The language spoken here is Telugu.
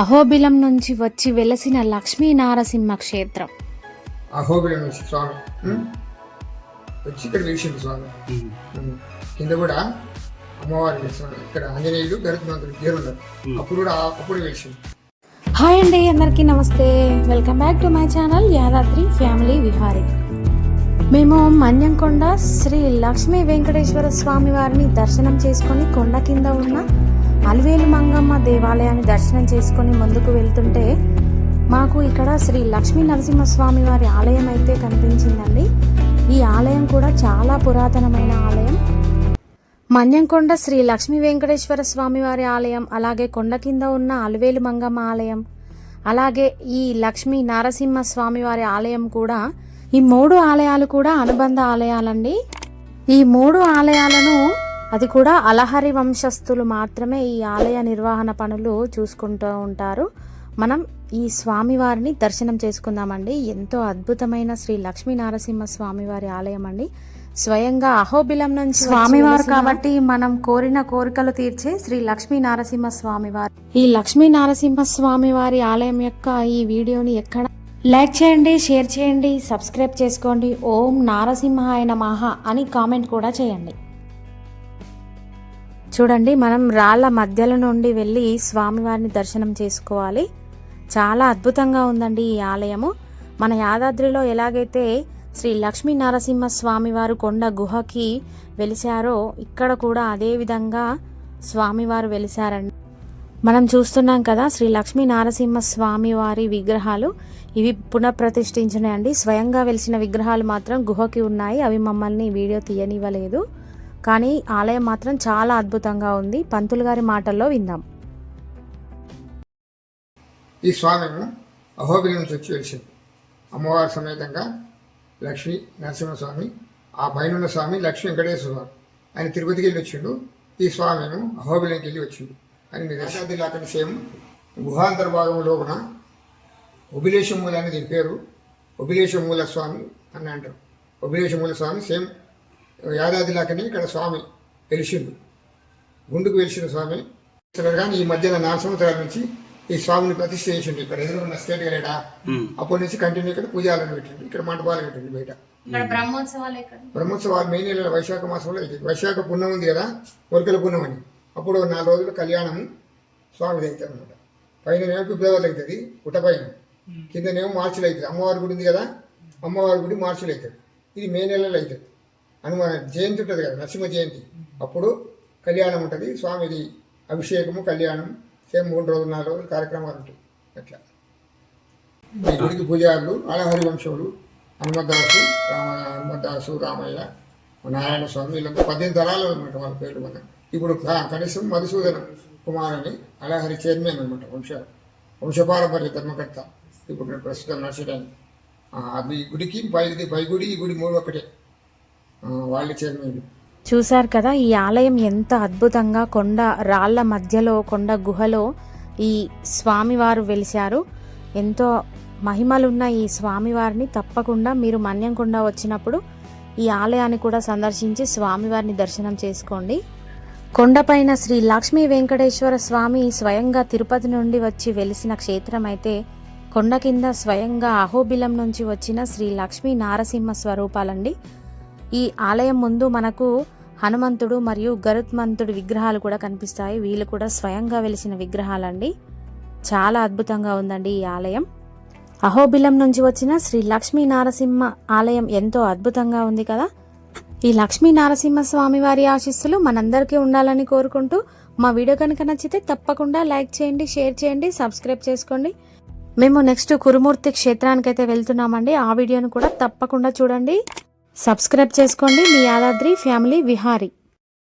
అహోబిలం నుంచి వచ్చి వెలసిన లక్ష్మీ నారసింహ క్షేత్రం. అహోబిలం నుంచి స్వామి? వచ్చి ఇక్కడ వెలిసింది స్వామి. కింద కూడా అమ్మవారి. ఇక్కడ ఆంజనేయుడు గరుత్మంతుడు ఉన్నారు అప్పుడు కూడా అప్పుడు వెలిసింది. హాయ్ అండి అందరికీ నమస్తే. Welcome back to my channel Yadadri family Vihari. మేము మన్యంకొండ శ్రీ లక్ష్మీ వెంకటేశ్వర స్వామి వారిని దర్శనం చేసుకొని కొండ కింద ఉన్న అలివేలు మంగమ్మ దేవాలయాన్ని దర్శనం చేసుకొని ముందుకు వెళ్తుంటే మాకు ఇక్కడ శ్రీ లక్ష్మీ నరసింహస్వామి వారి ఆలయం అయితే కనిపించిందండి. ఈ ఆలయం కూడా చాలా పురాతనమైన ఆలయం. మన్యంకొండ శ్రీ లక్ష్మీ వెంకటేశ్వర స్వామి వారి ఆలయం అలాగే కొండ కింద ఉన్న అలివేలు మంగమ్మ ఆలయం అలాగే ఈ లక్ష్మీ నారసింహ స్వామి వారి ఆలయం కూడా ఈ మూడు ఆలయాలు కూడా అనుబంధ ఆలయాలండి. ఈ మూడు ఆలయాలను అది కూడా అలహరి వంశస్థులు మాత్రమే ఈ ఆలయ నిర్వహణ పనులు చూసుకుంటూ ఉంటారు. మనం ఈ స్వామివారిని దర్శనం చేసుకుందామండి. ఎంతో అద్భుతమైన శ్రీ లక్ష్మీ నారసింహ స్వామివారి ఆలయం అండి. స్వయంగా అహోబిలం నుంచి స్వామివారు కాబట్టి మనం కోరిన కోరికలు తీర్చే శ్రీ లక్ష్మీ నారసింహ స్వామివారు. ఈ లక్ష్మీ నారసింహ స్వామి వారి ఆలయం యొక్క ఈ వీడియోని ఎక్కడ లైక్ చేయండి షేర్ చేయండి సబ్స్క్రైబ్ చేసుకోండి. ఓం నారసింహాయ నమః అని కామెంట్ కూడా చేయండి. చూడండి మనం రాళ్ళ మధ్యల నుండి వెళ్ళి స్వామివారిని దర్శనం చేసుకోవాలి. చాలా అద్భుతంగా ఉందండి ఈ ఆలయము. మన యాదాద్రిలో ఎలాగైతే శ్రీ లక్ష్మీ నరసింహ స్వామివారు కొండ గుహకి వెలిశారో ఇక్కడ కూడా అదే విధంగా స్వామివారు వెలిశారండి. మనం చూస్తున్నాం కదా శ్రీ లక్ష్మీ నారసింహ స్వామి వారి విగ్రహాలు. ఇవి పునఃప్రతిష్ఠించినాయండి. స్వయంగా వెలిసిన విగ్రహాలు మాత్రం గుహకి ఉన్నాయి. అవి మమ్మల్ని వీడియో తీయనివ్వలేదు. కానీ ఆలయం మాత్రం చాలా అద్భుతంగా ఉంది. పంతులు గారి మాటల్లో విందాం. ఈ స్వామి అహోబిలం నుంచి వచ్చి వెలిసింది. అమ్మవారి సమేతంగా లక్ష్మీ నరసింహస్వామి ఆ పైన స్వామి లక్ష్మీ వెంకటేశ్వర స్వామి ఆయన తిరుపతికి వెళ్ళి వచ్చిండు. ఈ స్వామి ఏమో అహోబిలంకి వెళ్ళి వచ్చిండు అని నిదర్శనాది అక్కడ సేమ్. గుహాంతర్భాగం లోపల ఉబిలేశమూల అని దీని పేరు. ఉబిలేశమూల స్వామి అని అంటారు. ఉబిలేశమూల స్వామి సేమ్. యాదాది లాకని ఇక్కడ స్వామి వెలిసిండు. గుండుకు వెలిసిన స్వామి. ఇక్కడ కానీ ఈ మధ్యన నాలుగు సంవత్సరాల నుంచి ఈ స్వామిని ప్రతిష్ఠ చేసిండు. ఇక్కడ ఎదురున్న స్టేట్ గలేడా అప్పటి నుంచి కంటిన్యూ ఇక్కడ పూజాలను పెట్టిండు. ఇక్కడ మంటపాలు పెట్టిండు బయట. ఇక్కడ బ్రహ్మోత్సవాలు మే నెలలో వైశాఖ మాసంలో అవుతుంది వైశాఖ పుణ్యం ఉంది కదా? కొరికల పుణ్యం అని. అప్పుడు నాలుగు రోజులు కళ్యాణం స్వామిది అవుతుంది అనమాట పైన ఏమో ఫిబ్రవరి అవుతుంది. పుట్ట పైన. కిందనేమో మార్చిలో అవుతుంది. అమ్మవారి గుడి ఉంది కదా? అమ్మవారి గుడి మార్చిలో అవుతుంది. ఇది మే నెలలో అవుతుంది. హనుమ జయంతి ఉంటుంది కదా నరసింహ జయంతి. అప్పుడు కళ్యాణం ఉంటుంది. స్వామిది అభిషేకము కళ్యాణం సేమ్ మూడు రోజులు నాలుగు రోజులు కార్యక్రమాలు ఉంటాయి. అట్లా. ఈ గుడికి పూజారులు అలహరి వంశములు హనుమదాసు రామ హనుమదాసు రామయ్య నారాయణ స్వామి వీళ్ళంతా పద్దెనిమిది తరాలు అనమాట వాళ్ళ పేర్లు మన. ఇప్పుడు కనీసం మధుసూదన కుమార్ అని అలహరి చైర్మన్ అనమాట వంశ వంశపారంపర్య ధర్మకర్త. ఇప్పుడు ప్రస్తుతం నడిచడానికి అది గుడికి పై పై గుడి ఈ గుడి మూడు ఒకటే వాళ్ళ చైర్మన్ చూశారు కదా ఈ ఆలయం ఎంత అద్భుతంగా కొండ రాళ్ళ మధ్యలో కొండ గుహలో ఈ స్వామివారు వెలిశారు. ఎంతో మహిమలున్న ఈ స్వామివారిని తప్పకుండా మీరు మన్యంకొండ వచ్చినప్పుడు ఈ ఆలయాన్ని కూడా సందర్శించి స్వామివారిని దర్శనం చేసుకోండి. కొండపైన శ్రీ లక్ష్మీ వెంకటేశ్వర స్వామి స్వయంగా తిరుపతి నుండి వచ్చి వెలిసిన క్షేత్రం అయితే కొండ కింద స్వయంగా అహోబిలం నుంచి వచ్చిన శ్రీ లక్ష్మీ నారసింహ స్వరూపాలండి. ఈ ఆలయం ముందు మనకు హనుమంతుడు మరియు గరుత్మంతుడు విగ్రహాలు కూడా కనిపిస్తాయి. వీళ్ళు కూడా స్వయంగా వెలిసిన విగ్రహాలండి. చాలా అద్భుతంగా ఉందండి ఈ ఆలయం. అహోబిలం నుంచి వచ్చిన శ్రీ లక్ష్మీ నారసింహ ఆలయం ఎంతో అద్భుతంగా ఉంది కదా. ఈ లక్ష్మీ నారసింహ స్వామి వారి ఆశీస్సులు మనందరికీ ఉండాలని కోరుకుంటూ మా వీడియో కనుక నచ్చితే తప్పకుండా లైక్ చేయండి షేర్ చేయండి సబ్స్క్రైబ్ చేసుకోండి. మేము నెక్స్ట్ కురుమూర్తి క్షేత్రానికి అయితే వెళ్తున్నామండి. ఆ వీడియోను కూడా తప్పకుండా చూడండి. సబ్స్క్రైబ్ చేసుకోండి మీ యాదాద్రి ఫ్యామిలీ విహారీ.